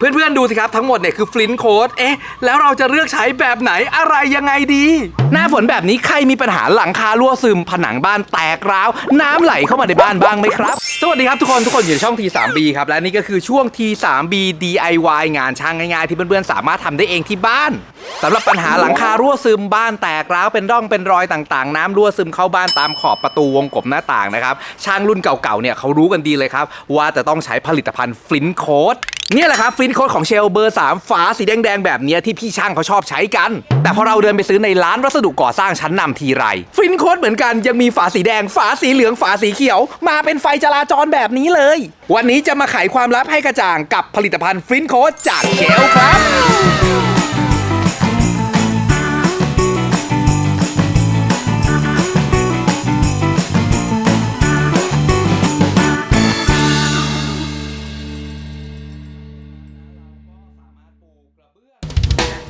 เพื่อนๆดูสิครับทั้งหมดเนี่ยคือฟลินโคดเอ๊ะ แล้วเราจะเลือกใช้แบบไหนอะไรยังไงดี หน้าฝนแบบนี้ใครมีปัญหาหลังคารั่วซึม ผนังบ้านแตกร้าว น้ำไหลเข้ามาในบ้านบ้างไหมครับ สวัสดีครับทุกคนทุกคนอยู่ในช่อง T3B ครับ และนี่ก็คือช่วง T3B DIY งานช่างง่ายๆ ที่เพื่อนๆสามารถทำได้เองที่บ้าน สำหรับปัญหาหลังคารั่วซึมบ้านแตกร้าวเป็นร่องเป็นรอยต่างๆ น้ำรั่วซึมเข้าบ้านตามขอบประตูวงกบหน้าต่างนะครับ ช่างรุ่นเก่าๆเนี่ยเขารู้กันดีเลยครับ ว่าจะต้องใช้ผลิตภัณฑ์ฟลินโคด เนี่ยแหละครับฟินโค้ดของเชลเบอร์3ฝาสีแดงๆแบบเนี้ยที่พี่ช่างเขาชอบใช้กัน แต่พอเราเดินไปซื้อในร้านวัสดุก่อสร้างชั้นนำทีไร ฟินโค้ดเหมือนกันยังมีฝาสีแดง ฝาสีเหลืองฝาสีเขียว มาเป็นไฟจราจรแบบนี้เลย วันนี้จะมาไขความลับให้กระจ่างกับผลิตภัณฑ์ฟินโค้ดจากเชลครับ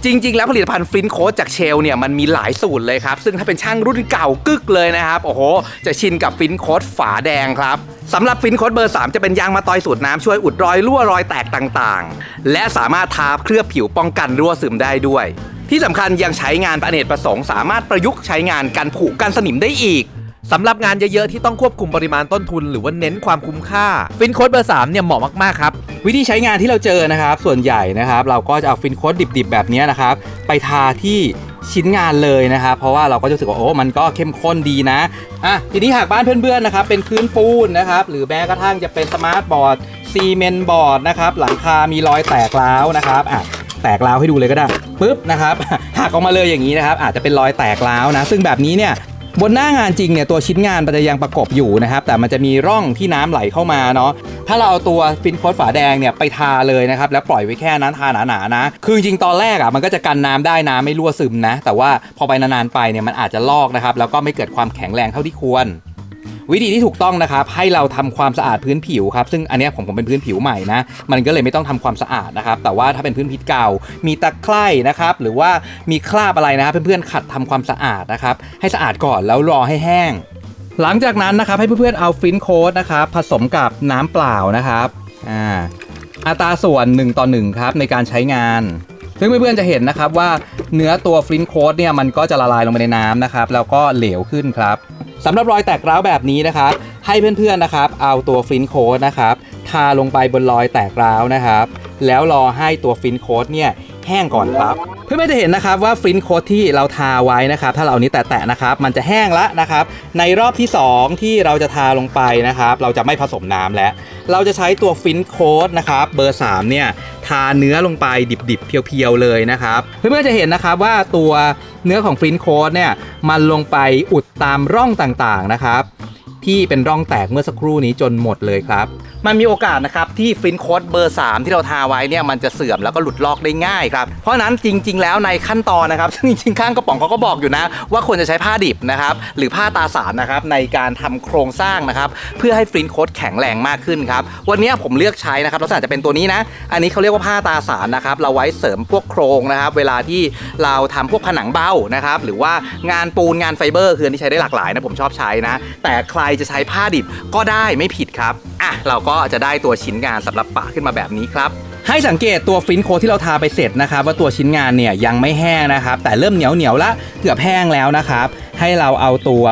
จริง ๆ แล้วผลิตภัณฑ์ฟินโคดจากเชลเนี่ยมันมีหลายสูตรเลยครับ ซึ่งถ้าเป็นช่างรุ่นเก่ากึกเลยนะครับ โอ้โห จะชินกับฟินโคดฝาแดงครับสำหรับฟินโคดเบอร์ 3 จะเป็นยางมาตอยสูตรน้ำช่วยอุดรอยรั่วรอยแตกต่างๆ และสามารถทาเคลือบผิวป้องกันรั่วซึมได้ด้วย ที่สำคัญยังใช้งานประเนตประสงค์สามารถประยุกต์ใช้งานกันผุกันสนิมได้อีก สำหรับงานเยอะๆ ที่ต้องควบคุมปริมาณต้นทุน หรือว่าเน้นความคุ้มค่าฟินโค้ดเบอร์3เนี่ยเหมาะมากๆครับวิธีใช้งานที่เราเจอนะครับ ส่วนใหญ่นะครับ เราก็จะเอาฟินโคดดิบๆ แบบนี้นะครับ ไปทาที่ชิ้นงานเลยนะครับ เพราะว่าเราก็จะรู้สึกว่าโอ้ มันก็เข้มข้นดีนะอะทีนี้หากบ้านเพื่อนๆนะครับ เป็นพื้นปูนนะครับ หรือแม้กระทั่งจะเป็นสมาร์ทบอร์ดซีเมนต์บอร์ดนะครับ หลังคา มีรอยแตกร้าวนะครับอะแตกร้าวให้ดูเลยก็ได้ปุ๊บนะครับหักออกมาเลยอย่างนี้นะครับ อาจจะเป็นรอยแตกร้าวนะ ซึ่งแบบนี้เนี่ย บนหน้างานจริงเนี่ยตัวชิ้นงานมันจะยังประกบอยู่นะครับ แต่มันจะมีร่องที่น้ำไหลเข้ามาเนาะถ้าเราเอาตัวฟินโคดฝาแดงเนี่ยไปทาเลยนะครับแล้วปล่อยไว้แค่นั้นทาหนาๆนะ คือจริงตอนแรกอะมันก็จะกันน้ำได้น้ำไม่รั่วซึมนะ แต่ว่าพอไปนานๆไปเนี่ยมันอาจจะลอกนะครับแล้วก็ไม่เกิดความแข็งแรงเท่าที่ควร วิธีที่ถูกต้องนะครับให้เราทำความสะอาดพื้นผิวครับซึ่งอันนี้ผมผมเป็นพื้นผิวใหม่นะมันก็เลยไม่ต้องทำความสะอาดนะครับแต่ว่าถ้าเป็นพื้นผิวเก่า มีตะไคร่นะครับหรือว่ามีคราบอะไรนะครับเพื่อนๆขัดทำความสะอาดนะครับให้สะอาดก่อนแล้วรอให้แห้ง หลังจากนั้นนะครับให้เพื่อนๆเอาฟินโค้ดนะครับผสมกับน้ำเปล่านะครับอ่าอัตราส่วน 1 ต่อ 1 ครับ ในการใช้งาน ซึ่งเพื่อนๆจะเห็นนะครับว่าเนื้อตัวฟลินโค้ดเนี่ยมันก็จะละลายลงไปในน้ำนะครับ แล้วก็เหลวขึ้นครับ สำหรับรอยแตกร้าวแบบนี้นะครับให้เพื่อนๆนะครับ เอาตัวฟลินโค้ดนะครับทาลงไปบนรอยแตกร้าวนะครับ แล้วรอให้ตัวฟลินโค้ดเนี่ยแห้งก่อนครับ เพื่อนๆจะเห็นนะครับว่าฟลินโค้ดที่เราทาไว้นะครับถ้าเราเอานี้แตะๆนะครับมันจะแห้งล้วนะครับในรอบที่ 2 ที่เราจะทาลงไปนะครับเราจะไม่ผสมน้ำแล้ว เราจะใช้ตัวฟินโค้ดนะครับเบอร์3เนี่ยทาเนื้อลงไปดิบๆ เพียวๆ เลยนะครับ เพื่อนๆจะเห็นนะครับว่าตัวเนื้อของฟินโค้ดเนี่ยมันลงไปอุดตามร่องต่างๆนะครับ ที่เป็นร่องแตกเมื่อสักครู่นี้จนหมดเลยครับ มันมีโอกาสนะครับที่ฟินโคดเบอร์ 3 ที่เราทาไว้เนี่ยมันจะเสื่อมแล้วก็หลุดลอกได้ง่ายครับ เพราะนั้นจริง ๆ แล้วในขั้นตอนนะครับซึ่งจริงๆข้างกระป๋องเขาก็บอกอยู่นะ ว่าควรจะใช้ผ้าดิบนะครับหรือผ้าตาสารนะครับในการทำโครงสร้างนะครับเพื่อให้ฟินโคดแข็งแรงมากขึ้นครับวันนี้ผมเลือกใช้นะครับลักษณะจะเป็นตัวนี้นะ อันนี้เขาเรียกว่าผ้าตาสารนะครับเราไว้เสริมพวกโครงนะครับเวลาที่เราทำพวกผนังเบ้านะครับหรือว่างานปูนงานไฟเบอร์คืออันนี้ใช้ได้หลากหลายนะผมชอบใช้นะ แต่ใครจะใช้ผ้าดิบก็ได้ไม่ผิดครับอะเราก็จะได้ตัวชิ้นงานสำหรับปะขึ้นมาแบบนี้ครับให้สังเกตตัวฟินโคที่เราทาไปเสร็จนะครับว่าตัวชิ้นงานเนี่ยยังไม่แห้งนะครับ แต่เริ่มเหนียวเหนียวละเกือบแห้งแล้วนะครับ ให้เราเอาตัว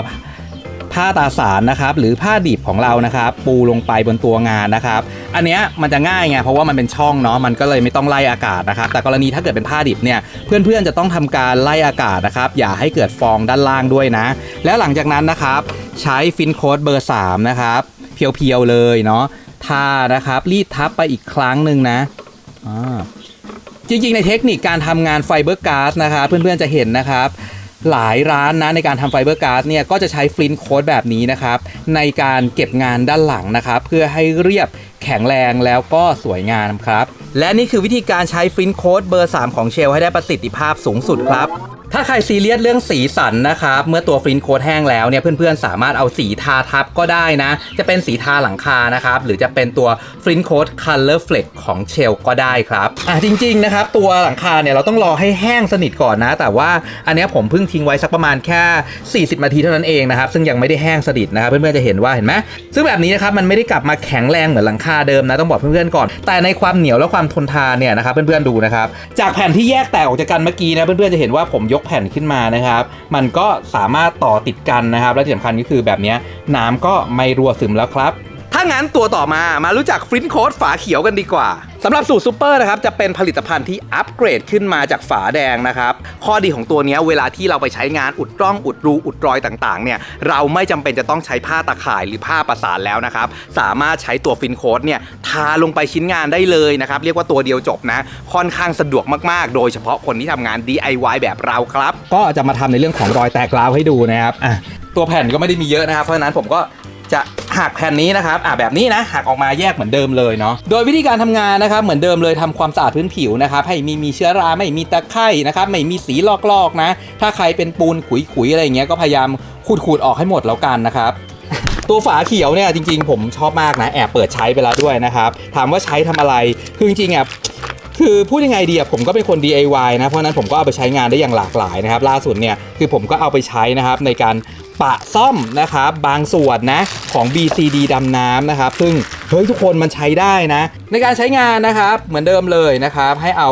ผ้าตาสารนะครับหรือผ้าดิบของเรานะครับปูลงไปบนตัวงานนะครับ อันเนี้ยมันจะง่ายไงเพราะว่ามันเป็นช่องเนาะมันก็เลยไม่ต้องไล่อากาศนะครับ แต่กรณีถ้าเกิดเป็นผ้าดิบเนี่ยเพื่อนๆจะต้องทำการไล่อากาศนะครับ อย่าให้เกิดฟองด้านล่างด้วยนะ แล้วหลังจากนั้นนะครับใช้ฟินโค้ดเบอร์ 3 นะครับเพียวๆเลยเนาะทานะครับรีดทับไปอีกครั้งหนึ่งนะอ่าจริงๆ ในเทคนิคการทำงานไฟเบอร์การ์ดนะครับเพื่อนๆจะเห็นนะครับ หลายร้านนะในการทำไฟเบอร์การ์ดเนี่ยก็จะใช้ฟลินโค้ดแบบนี้นะครับในการเก็บงานด้านหลังนะครับเพื่อให้เรียบแข็งแรงแล้วก็สวยงามครับ และนี่คือวิธีการใช้ฟลินโค้ดเบอร์ 3 ของเชลให้ได้ประสิทธิภาพสูงสุดครับถ้าใครซีเรียสเรื่องสีสันนะครับ เมื่อตัวฟินโคดแห้งแล้วเนี่ยเพื่อนๆ สามารถเอาสีทาทับก็ได้นะ จะเป็นสีทาหลังคานะครับ หรือจะเป็นตัวฟินโคด Color Flex ของเชลก็ได้ครับอะจริงๆนะครับ ตัวหลังคาเนี่ยเราต้องรอให้แห้งสนิทก่อนนะ แต่ว่าอันนี้ผมเพิ่งทิ้งไว้สักประมาณแค่ 40 นาทีเท่านั้นเองนะครับ ซึ่งยังไม่ได้แห้งสนิทนะครับเพื่อนๆจะเห็นว่าเห็นไหมซึ่งแบบนี้นะครับมันไม่ได้กลับมาแข็งแรงเหมือนหลังคาเดิมนะต้องบอกเพื่อนๆก่อน แต่ในความเหนียวและความทนทานเนี่ยนะครับเพื่อนๆดูนะครับจากแผ่นที่แยกแตกออกจากกันเมื่อกี้นะเพื่อนๆจะเห็นว่าผมยกแผ่นขึ้นมานะครับ มันก็สามารถต่อติดกันนะครับ และที่สำคัญก็คือแบบนี้น้ำก็ไม่รั่วซึมแล้วครับ ถ้างั้นตัวต่อมามารู้จักฟรินโคดฝาเขียวกันดีกว่าสำหรับสูตรซูเปอร์นะครับจะเป็นผลิตภัณฑ์ที่อัปเกรดขึ้นมาจากฝาแดงนะครับ ข้อดีของตัวนี้เวลาที่เราไปใช้งานอุดร่องอุดรูอุดรอยต่างๆเนี่ยเราไม่จำเป็นจะต้องใช้ผ้าตะข่ายหรือผ้าประสานแล้วนะครับ สามารถใช้ตัวฟินโคดเนี่ยทาลงไปชิ้นงานได้เลยนะครับเรียกว่าตัวเดียวจบนะ ค่อนข้างสะดวกมากๆ โดยเฉพาะคนที่ทำงาน DIY แบบเราครับ ก็จะมาทำในเรื่องของรอยแตกร้าวให้ดูนะครับอะตัวแผ่นก็ไม่ได้มีเยอะนะครับเพราะฉะนั้นผมก็จะ หักแผ่นนี้นะครับอ่าแบบนี้นะหักออกมาแยกเหมือนเดิมเลยเนาะโดยวิธีการทำงานนะครับเหมือนเดิมเลยทำความสะอาดพื้นผิวนะครับให้มีมีเชื้อราไม่มีตะไคร่นะครับไม่มีสีลอกๆนะ ถ้าใครเป็นปูนขุยๆอะไรอย่างเงี้ยก็พยายามขูดๆออกให้หมดแล้วกันนะครับตัวฝาเขียวเนี่ยจริงๆ ผมชอบมากนะแอบเปิดใช้ไปแล้วด้วยนะครับถามว่าใช้ทำอะไรคือจริงๆอะคือพูดยังไงดีอะผมก็เป็นคน DIY นะเพราะนั้นผมก็เอาไปใช้งานได้อย่างหลากหลายนะครับ ล่าสุดเนี่ยคือผมก็เอาไปใช้นะครับในการ ปะซ่อมนะครับบางส่วนนะของ BCD ดำน้ำนะครับ ซึ่งเฮ้ยทุกคนมันใช้ได้นะ ในการใช้งานนะครับเหมือนเดิมเลยนะครับ ให้เอา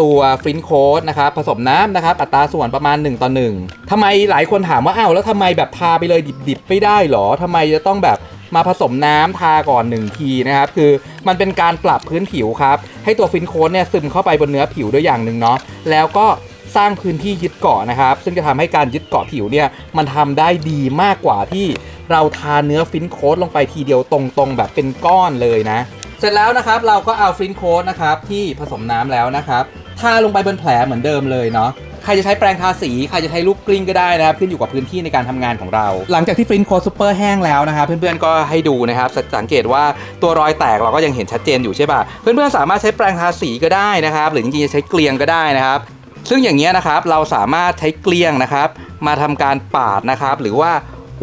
ตัวฟินโคดนะครับผสมน้ำนะครับ อัตราส่วนประมาณ 1 ต่อ 1ทำไมหลายคนถามว่าอ้าวแล้วทำไมแบบทาไปเลยดิบๆไม่ได้หรอทำไมจะต้องแบบมาผสมน้ำทาก่อน 1 ทีนะครับ คือมันเป็นการปรับพื้นผิวครับ ให้ตัวฟินโคนเนี่ยซึมเข้าไปบนเนื้อผิวด้วยอย่างหนึ่งเนาะแล้วก็ สร้างพื้นที่ยึดเกาะนะครับ ซึ่งจะทำให้การยึดเกาะผิวเนี่ยมันทำได้ดีมากกว่าที่เราทาเนื้อฟินโคดลงไปทีเดียวตรงๆ แบบเป็นก้อนเลยนะ เสร็จแล้วนะครับเราก็เอาฟินโคดนะครับที่ผสมน้ำแล้วนะครับทาลงไปบนแผลเหมือนเดิมเลยเนาะใครจะใช้แปรงทาสีใครจะใช้ลูกกลิ้งก็ได้นะครับ ขึ้นอยู่กับพื้นที่ในการทำงานของเรา หลังจากที่ฟินโคซูเปอร์แห้งแล้วนะครับ เพื่อนๆก็ให้ดูนะครับสังเกตว่าตัวรอยแตกเราก็ยังเห็นชัดเจนอยู่ใช่ป่ะเพื่อนๆสามารถใช้แปรงทาสีก็ได้นะครับ หรือจริงๆจะใช้เกลียงก็ได้นะครับ ซึ่งอย่างเงี้ยนะครับเราสามารถใช้เกลียงนะครับ มาทำการปาดนะครับ หรือว่า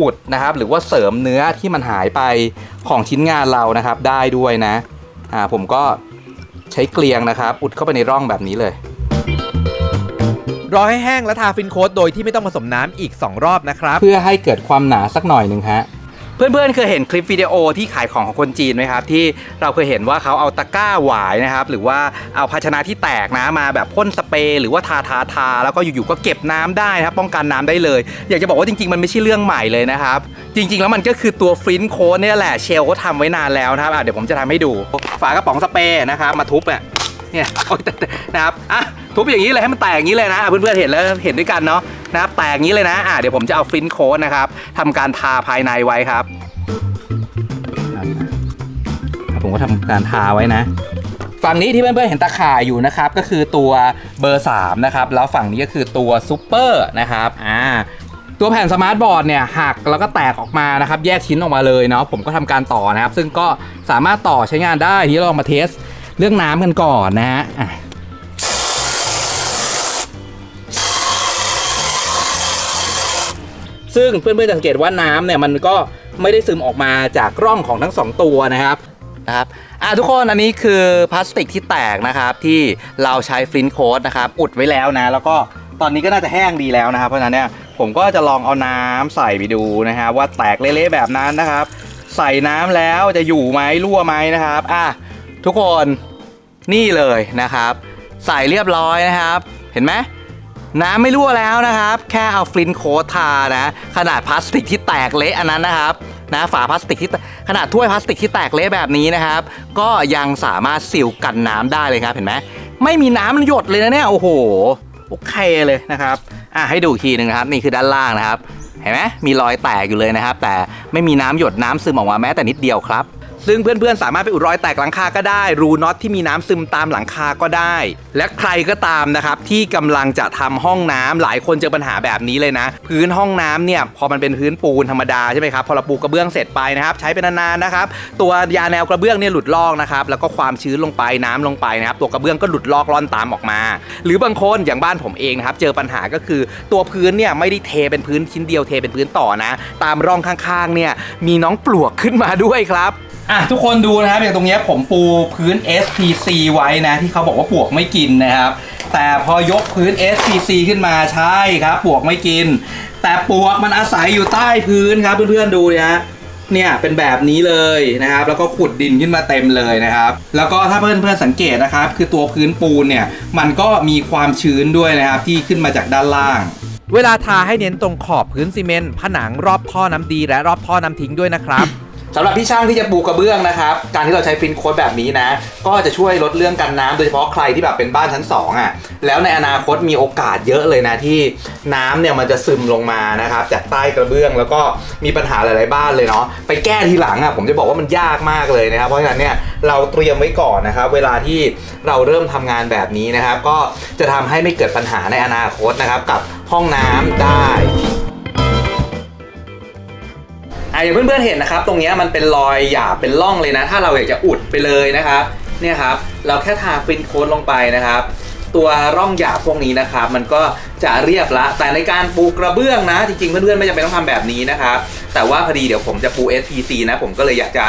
อุดนะครับ หรือว่าเสริมเนื้อที่มันหายไปของชิ้นงานเรานะครับได้ด้วยนะอ่าผมก็ใช้เกลียงนะครับ อุดเข้าไปในร่องแบบนี้เลย รอให้แห้งและทาฟินโคดโดยที่ไม่ต้องผสมน้ำอีก 2 รอบนะครับ เพื่อให้เกิดความหนาสักหน่อยหนึ่งฮะ เพื่อนๆ เคยเห็นคลิปวิดีโอที่ขายของของคนจีนไหมครับ ที่เราเคยเห็นว่าเขาเอาตะกร้าหวายนะครับ หรือว่าเอาภาชนะที่แตกนะมาแบบพ่นสเปรย์หรือว่าทาทาทาแล้วก็อยู่ๆก็เก็บน้ำได้นะครับป้องกันน้ำได้เลย อยากจะบอกว่าจริงๆ มันไม่ใช่เรื่องใหม่เลยนะครับ จริง ๆ แล้วมันก็คือตัวฟรินโค้ดเนี่ยแหละเชลเขาทำไว้นานแล้วนะครับเดี๋ยวผมจะทำให้ดู ฝากระป๋องสเปรย์นะครับมาทุบเนี่ยเนี่ยนะครับอะทุบอย่างนี้เลยให้มันแตกอย่างนี้เลยนะเพื่อนๆเห็นแล้วเห็นด้วยกันเนาะ นะครับแตกงนี้เลยนะอะเดี๋ยวผมจะเอาฟินโค้ดนะครับทำการทาภายในไว้ครับ ผมก็ทำการทาไว้นะ ฝั่งนี้ที่เพื่อนๆเห็นตะข่ายอยู่นะครับ ก็คือตัวเบอร์ 3 นะครับ แล้วฝั่งนี้ก็คือตัวซูเปอร์นะครับอ่าตัวแผ่นสมาร์ทบอร์ดเนี่ยหักแล้วก็แตกออกมานะครับ แยกชิ้นออกมาเลยเนาะผมก็ทำการต่อนะครับ ซึ่งก็สามารถต่อใช้งานได้ทีนี้เราลองมาเทสเรื่องน้ำกันก่อนนะฮะอะ ซึ่งเพื่อนๆจะสังเกตว่าน้ำเนี่ยมันก็ไม่ได้ซึมออกมาจากร่องของทั้งสองตัวนะครับนะครับอะทุกคนอันนี้คือพลาสติกที่แตกนะครับที่เราใช้ฟลินโคดนะครับอุดไว้แล้วนะ แล้วก็ตอนนี้ก็น่าจะแห้งดีแล้วนะครับ เพราะฉะนั้นเนี่ยผมก็จะลองเอาน้ำใส่ไปดูนะฮะว่าแตกเละๆแบบนั้นนะครับ ใส่น้ำแล้วจะอยู่ไหมรั่วไหมนะครับอะทุกคนนี่เลยนะครับ ใส่เรียบร้อยนะครับ เห็นไหม น้ำไม่รั่วแล้วนะครับ แค่เอาฟลินโคทานะ ขนาดพลาสติกที่แตกเละอันนั้นนะครับนะฝาพลาสติกที่ขนาดถ้วยพลาสติกที่แตกเละแบบนี้นะครับ ก็ยังสามารถซิลกันน้ำได้เลยครับเห็นไหมไม่มีน้ำหยดเลยนะเนี่ยโอ้โหโอเคเลยนะครับอะให้ดูอีกทีหนึ่งนะครับนี่คือด้านล่างนะครับ เห็นไหมมีรอยแตกอยู่เลยนะครับ แต่ไม่มีน้ำหยดน้ำซึมออกมาแม้แต่นิดเดียวครับ ซึ่งเพื่อนๆ สามารถไปอุดรอยแตกหลังคาก็ได้ รูน็อตที่มีน้ำซึมตามหลังคาก็ได้ และใครก็ตามนะครับที่กำลังจะทำห้องน้ำหลายคนเจอปัญหาแบบนี้เลยนะ พื้นห้องน้ำเนี่ยพอมันเป็นพื้นปูนธรรมดาใช่ไหมครับพอเราปูกระเบื้องเสร็จไปนะครับใช้เป็นนานๆนะครับตัวยาแนวกระเบื้องเนี่ยหลุดลอกนะครับแล้วก็ความชื้นลงไปน้ำลงไปนะครับตัวกระเบื้องก็หลุดลอกร่อนตามออกมา หรือบางคนอย่างบ้านผมเองนะครับเจอปัญหาก็คือตัวพื้นเนี่ยไม่ได้เทเป็นพื้นชิ้นเดียวเทเป็นพื้นต่อนะ ตามร่องข้างๆเนี่ยมีน้องปลวกขึ้นมาด้วยครับ อะทุกคนดูนะครับอย่างตรงนี้ผมปูพื้น SPC ไว้นะ ที่เขาบอกว่าปลวกไม่กินนะครับ แต่พอยกพื้น SPC ขึ้นมาใช่ครับปลวกไม่กิน แต่ปลวกมันอาศัยอยู่ใต้พื้นครับเพื่อนๆดูนะฮะเนี่ยเป็นแบบนี้เลยนะครับ แล้วก็ขุดดินขึ้นมาเต็มเลยนะครับ แล้วก็ถ้าเพื่อนๆสังเกตนะครับ คือตัวพื้นปูนเนี่ยมันก็มีความชื้นด้วยนะครับที่ขึ้นมาจากด้านล่างเวลาทาให้เน้นตรงขอบพื้นซีเมนต์ผนังรอบท่อน้ำดีและรอบท่อน้ำทิ้งด้วยนะครับ สำหรับพี่ช่างที่จะปูกระเบื้องนะครับ การที่เราใช้ฟินโค้ดแบบนี้นะ ก็จะช่วยลดเรื่องกันน้ำโดยเฉพาะใครที่แบบเป็นบ้านชั้น2อะ แล้วในอนาคตมีโอกาสเยอะเลยนะที่น้ำเนี่ยมันจะซึมลงมานะครับจากใต้กระเบื้องแล้วก็มีปัญหาหลาย ๆ บ้านเลยเนาะไปแก้ทีหลังอะผมจะบอกว่ามันยากมากเลยนะครับ เพราะฉะนั้นเนี่ยเราเตรียมไว้ก่อนนะครับเวลาที่เราเริ่มทำงานแบบนี้นะครับ ก็จะทำให้ไม่เกิดปัญหาในอนาคตนะครับกับห้องน้ำได้ อะอย่างเพื่อนๆเห็นนะครับ ตรงนี้มันเป็นรอยหยาบเป็นร่องเลยนะ ถ้าเราอยากจะอุดไปเลยนะครับ เนี่ยครับ เราแค่ทาฟินโค้ดลงไปนะครับ ตัวร่องหยาบพวกนี้นะครับ มันก็จะเรียบละ แต่ในการปูกระเบื้องนะ จริงๆ เพื่อนๆไม่จำเป็นต้องทำแบบนี้นะครับ แต่ว่าพอดีเดี๋ยวผมจะปู SPC นะ ผมก็เลยอยากจะ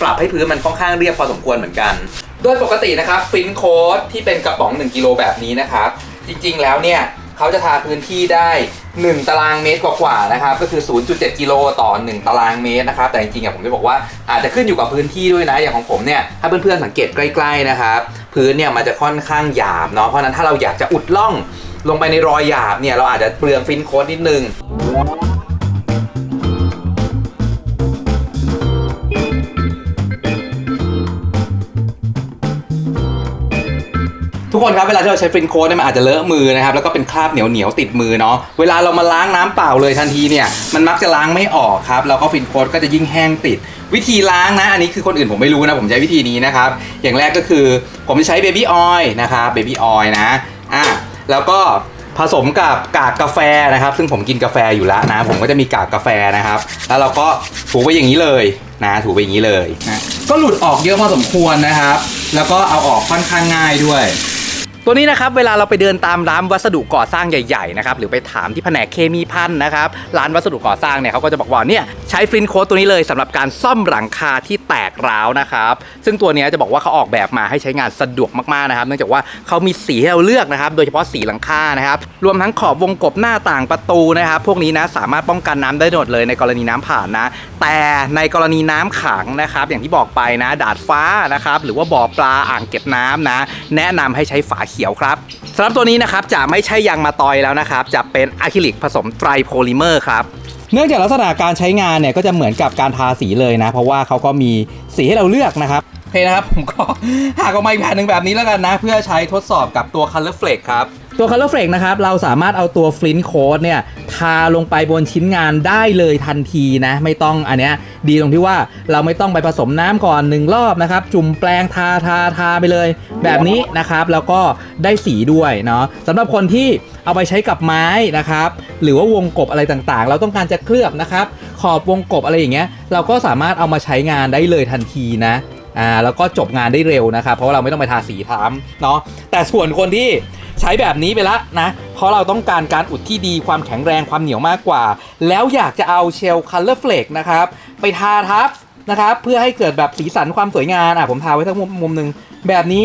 ปรับให้พื้นมันค่อนข้างเรียบพอสมควรเหมือนกัน โดยปกตินะครับฟินโค้ดที่เป็นกระป๋อง 1กิโลแบบนี้นะครับ จริงๆ แล้วเนี่ย เขาจะทาพื้นที่ได้ 1 ตารางเมตรกว่าๆนะครับ ก็คือ 0.7 กิโลต่อ 1 ตารางเมตรนะครับ แต่จริงๆอะผมจะบอกว่าอาจจะขึ้นอยู่กับพื้นที่ด้วยนะ อย่างของผมเนี่ย ถ้าเพื่อนๆสังเกตใกล้ๆนะครับ พื้นเนี่ยมันจะค่อนข้างหยาบเนาะ เพราะนั้นถ้าเราอยากจะอุดร่องลงไปในรอยหยาบเนี่ย เราอาจจะเปลืองฟินโค้ดนิดนึง ทุกคนครับเวลาที่เราใช้ฟินโค้ดเนี่ยมันอาจจะเลอะมือนะครับแล้วก็เป็นคราบเหนียวเหนียวติดมือเนาะเวลาเรามาล้างน้ำเปล่าเลยทันทีเนี่ยมันมักจะล้างไม่ออกครับแล้วก็ฟินโค้ดก็จะยิ่งแห้งติด วิธีล้างนะอันนี้คือคนอื่นผมไม่รู้นะผมใช้วิธีนี้นะครับอย่างแรกก็คือผมจะใช้เบบี้ออยล์นะครับเบบี้ออยล์นะอะแล้วก็ผสมกับกากกาแฟนะครับ ซึ่งผมกินกาแฟอยู่แล้วนะ ผมก็จะมีกากกาแฟนะครับ แล้วเราก็ถูไปอย่างนี้เลยนะ ถูไปอย่างนี้เลยนะก็หลุดออกเยอะพอสมควรนะครับ แล้วก็เอาออกค่อนข้างง่ายด้วย ตัวนี้นะครับเวลาเราไปเดินตามร้านวัสดุก่อสร้างใหญ่ๆนะครับหรือไปถามที่แผนกเคมีพันนะครับร้านวัสดุก่อสร้างเนี่ยเขาก็จะบอกว่าเนี่ยใช้ฟลินโค้ดตัวนี้เลยสำหรับการซ่อมหลังคาที่แตกร้าวนะครับซึ่งตัวนี้จะบอกว่าเขาออกแบบมาให้ใช้งานสะดวกมากๆนะครับ เนื่องจากว่าเขามีสีให้เราเลือกนะครับโดยเฉพาะสีหลังคานะครับรวมทั้งขอบวงกบหน้าต่างประตูนะครับพวกนี้นะสามารถป้องกันน้ำได้หมดเลยในกรณีน้ำผ่านนะ แต่ในกรณีน้ำขังนะครับอย่างที่บอกไปนะ ดาดฟ้านะครับหรือว่าบ่อปลาอ่างเก็บน้ำนะ แนะนำให้ใช้ฝาเขียวครับสำหรับตัวนี้นะครับจะไม่ใช่ยางมาตอยแล้วนะครับ จะเป็นอะคริลิกผสมไตรโพลิเมอร์ครับเนื่องจากลักษณะการใช้งานเนี่ยก็จะเหมือนกับการทาสีเลยนะ เพราะว่าเขาก็มีสีให้เราเลือกนะครับโอเคนะครับผมก็หากออกมาอีกแผ่นหนึ่งแบบนี้แล้วกันนะ เพื่อใช้ทดสอบกับตัว Color Flake ครับ ตัว Color Flake นะครับ เราสามารถเอาตัว Flint Coat เนี่ย ทาลงไปบนชิ้นงานได้เลยทันทีนะ ไม่ต้องอันเนี้ยดีตรงที่ว่าเราไม่ต้องไปผสมน้ำก่อนหนึ่งรอบนะครับ จุ่มแปลงทาทาทาไปเลย แบบนี้นะครับ แล้วก็ได้สีด้วยเนาะสำหรับคนที่เอาไปใช้กับไม้นะครับ หรือว่าวงกบอะไรต่างๆ เราต้องการจะเคลือบนะครับ ขอบวงกบอะไรอย่างเงี้ย เราก็สามารถเอามาใช้งานได้เลยทันทีนะ อ่าแล้วก็จบงานได้เร็วนะครับเพราะเราไม่ต้องไปทาสีท้ำเนาะแต่ส่วนคนที่ใช้แบบนี้ไปละนะเพราะเราต้องการการอุดที่ดีความแข็งแรงความเหนียวมากกว่า แล้วอยากจะเอาเชลคัลเลอร์เฟลกนะครับไปทาทับนะครับเพื่อให้เกิดแบบสีสันความสวยงามอะผมทาไว้ทั้งมุมมุมหนึ่งแบบนี้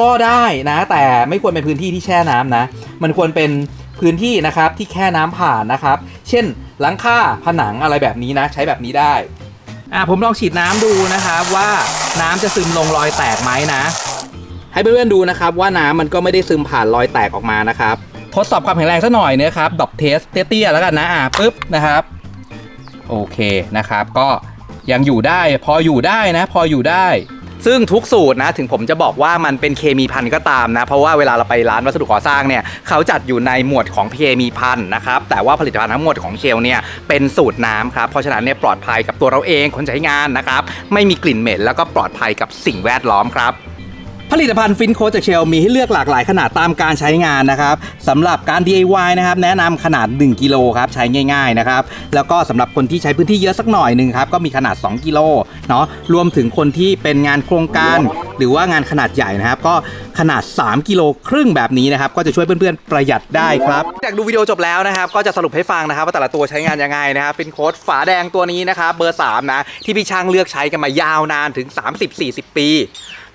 ก็ได้นะ แต่ไม่ควรเป็นพื้นที่ที่แช่น้ำนะ มันควรเป็นพื้นที่นะครับที่แค่น้ำผ่านนะครับ เช่นหลังคาผนังอะไรแบบนี้นะ ใช้แบบนี้ได้ อะผมลองฉีดน้ำดูนะครับว่าน้ำจะซึมลงรอยแตกไหมนะ ให้เพื่อนๆดูนะครับว่าน้ำมันก็ไม่ได้ซึมผ่านรอยแตกออกมานะครับทดสอบความแข็งแรงสักหน่อยนะครับดอบเทสเตี้ยๆแล้วกันนะอะปึ๊บนะครับ โอเคนะครับ ก็ยังอยู่ได้พออยู่ได้นะ พออยู่ได้ ซึ่งทุกสูตรนะถึงผมจะบอกว่ามันเป็นเคมีพันก็ตามนะ เพราะว่าเวลาเราไปร้านวัสดุก่อสร้างเนี่ยเขาจัดอยู่ในหมวดของเคมีพันนะครับแต่ว่าผลิตภัณฑ์ทั้งหมดของเชลเนี่ยเป็นสูตรน้ำครับเพราะฉะนั้นเนี่ยปลอดภัยกับตัวเราเองคนใช้งานนะครับไม่มีกลิ่นเหม็นแล้วก็ปลอดภัยกับสิ่งแวดล้อมครับ ผลิตภัณฑ์ฟินโคจากเชลมีให้เลือกหลากหลายขนาดตามการใช้งานนะครับสำหรับการ DIY นะครับแนะนำขนาด 1กิโลครับใช้ง่ายๆนะครับแล้วก็สำหรับคนที่ใช้พื้นที่เยอะสักหน่อยหนึ่งครับก็มีขนาด 2กิโลเนาะรวมถึงคนที่เป็นงานโครงการ หรือว่างานขนาดใหญ่นะครับ ก็ขนาด 3กิโลครึ่งแบบนี้นะครับก็จะช่วยเพื่อนๆประหยัดได้ครับจากดูวิดีโอจบแล้วนะครับก็จะสรุปให้ฟังนะครับว่าแต่ละตัวใช้งานยังไงนะครับฟินโค้ดฝาแดงตัวนี้นะครับเบอร์3นะที่พี่ช่างเลือกใช้กันมายาวนานถึง 30-40 ปี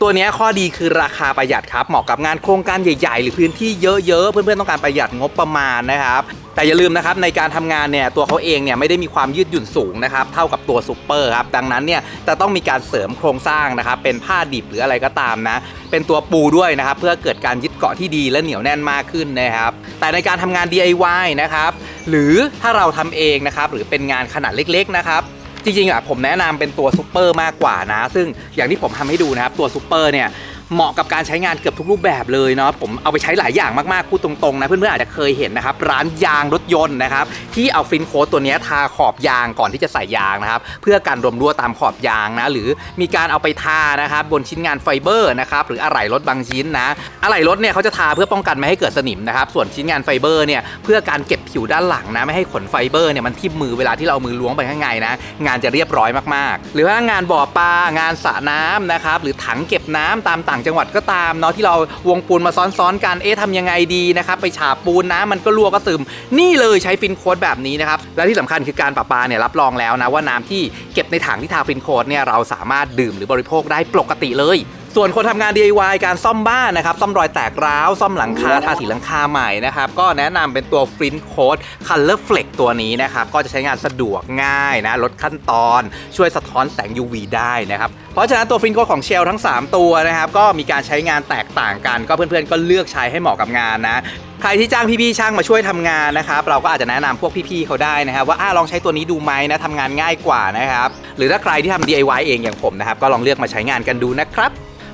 ตัวนี้ข้อดีคือราคาประหยัดครับ เหมาะกับงานโครงการใหญ่ๆ หรือพื้นที่เยอะๆ เพื่อนๆต้องการประหยัดงบประมาณนะครับแต่อย่าลืมนะครับในการทำงานเนี่ยตัวเขาเองเนี่ยไม่ได้มีความยืดหยุ่นสูงนะครับเท่ากับตัวซูเปอร์ครับดังนั้นเนี่ยจะต้องมีการเสริมโครงสร้างนะครับเป็นผ้าดิบหรืออะไรก็ตามนะเป็นตัวปูด้วยนะครับเพื่อเกิดการยึดเกาะที่ดีและเหนียวแน่นมากขึ้นนะครับแต่ในการทำงาน DIY นะครับหรือถ้าเราทำเองนะครับหรือเป็นงานขนาดเล็กๆนะครับ จริงๆอะผมแนะนำเป็นตัวซูเปอร์มากกว่านะ ซึ่งอย่างที่ผมทำให้ดูนะครับตัวซูเปอร์เนี่ย เหมาะกับการใช้งานเกือบทุกรูปแบบเลยเนาะผมเอาไปใช้หลายอย่างมากๆพูดตรงๆนะเพื่อนๆอาจจะเคยเห็นนะครับร้านยางรถยนต์นะครับที่เอาฟินโค้ดตัวนี้ทาขอบยางก่อนที่จะใส่ยางนะครับเพื่อการรวมรั่วตามขอบยางนะหรือมีการเอาไปทานะครับบนชิ้นงานไฟเบอร์นะครับหรืออะไหล่รถบางชิ้นนะอะไหล่รถเนี่ยเขาจะทาเพื่อป้องกันไม่ให้เกิดสนิมนะครับส่วนชิ้นงานไฟเบอร์เนี่ยเพื่อการเก็บผิวด้านหลังนะไม่ให้ขนไฟเบอร์เนี่ยมันทิ่มมือเวลาที่เราเอามือล้วงไปข้างในนะงานจะเรียบร้อยมากๆ หรือว่างานบ่อปลางานสระน้ำนะครับหรือถังเก็บน้ำตามต่างจังหวัดก็ตามเนาะที่เราวงปูนมาซ้อนๆกันเอ๊ะทำยังไงดีนะครับไปฉาบปูนน้ำมันก็รั่วก็ซึม นี่เลยใช้ฟินโค้ดแบบนี้นะครับและที่สำคัญคือการประปาเนี่ยรับรองแล้วนะว่าน้ำที่เก็บในถังที่ทาฟินโค้ดเนี่ยเราสามารถดื่มหรือบริโภคได้ปกติเลย ส่วนคนทำงาน DIY การซ่อมบ้านนะครับ ซ่อมรอยแตกร้าว ซ่อมหลังคา ทาสีหลังคาใหม่นะครับ ก็แนะนำเป็นตัว f r i n t Coat Color Flex ตัวนี้นะครับ ก็จะใช้งานสะดวกง่ายนะ ลดขั้นตอนช่วยสะท้อนแสง UV ได้นะครับ เพราะฉะนั้นตัว f r i n t Coat ของเชลทั้ง 3 ตัวนะครับ ก็มีการใช้งานแตกต่างกัน ก็เพื่อนๆก็เลือกใช้ให้เหมาะกับงานนะใครที่จ้างพี่ๆช่างมาช่วยทำงานนะครับเราก็อาจจะแนะนำพวกพี่ๆเขาได้นะครับว่าอะลองใช้ตัวนี้ดูไหมนะทำงานง่ายกว่านะครับหรือถ้าใครที่ทำ DIY เองอย่างผมนะครับก็ลองเลือกมาใช้งานกันดูนะครับ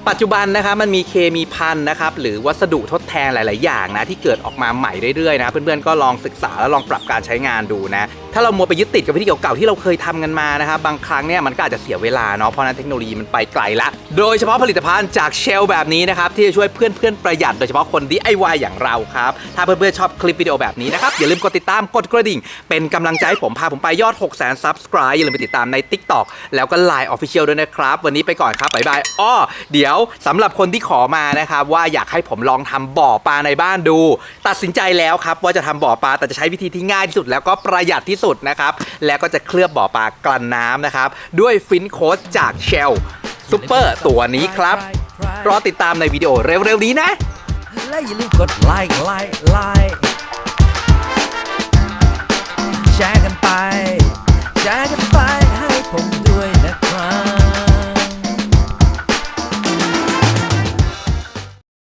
ปัจจุบันนะครับมันมีเคมีพันนะครับหรือวัสดุทดแทนหลาย ๆ อย่างนะที่เกิดออกมาใหม่เรื่อย ๆ นะ เพื่อน ๆ ก็ลองศึกษาแล้วลองปรับการใช้งานดูนะถ้าเรามัวไปยึดติดกับวิธีเก่าๆที่เราเคยทำกันมานะครับบางครั้งเนี่ยมันก็อาจจะเสียเวลาเนาะเพราะนั้นเทคโนโลยีมันไปไกลละโดยเฉพาะผลิตภัณฑ์จากเชลแบบนี้นะครับที่จะช่วยเพื่อนๆประหยัดโดยเฉพาะคน DIY อย่างเราครับถ้าเพื่อนๆชอบคลิปวิดีโอแบบนี้นะครับอย่าลืมกดติดตามกดกระดิ่ง เป็นกำลังใจให้ผมพาผมไปยอด 6 0 0 0 0 subscribe อย่าลืมไปติดตามใน TikTok แล้วก็ Line Official ด้วยนะครับ วันนี้ไปก่อนครับบ๊ายบายอ้อเดี๋ยวสำหรับคนที่ขอมานะครับว่าอยากให้ผมลองทำบ่อปลาในบ้านดู ตัดสินใจแล้วครับว่าจะทำบ่อปลาแต่จะใช้วิธีที่ง่ายที่สุดแล้วก็ประหยัดที่สุดุดนะครับ แล้วก็จะเคลือบบ่อปลากลั่นน้ำนะครับ ด้วยฟินโคสจากเชลซูเปอร์ตัวนี้ครับ รอติดตามในวิดีโอเร็วๆนี้นะ และอย่าลืมกดไลค์ไลค์ไลค์แชร์กันไป แชร์กันไปให้ผม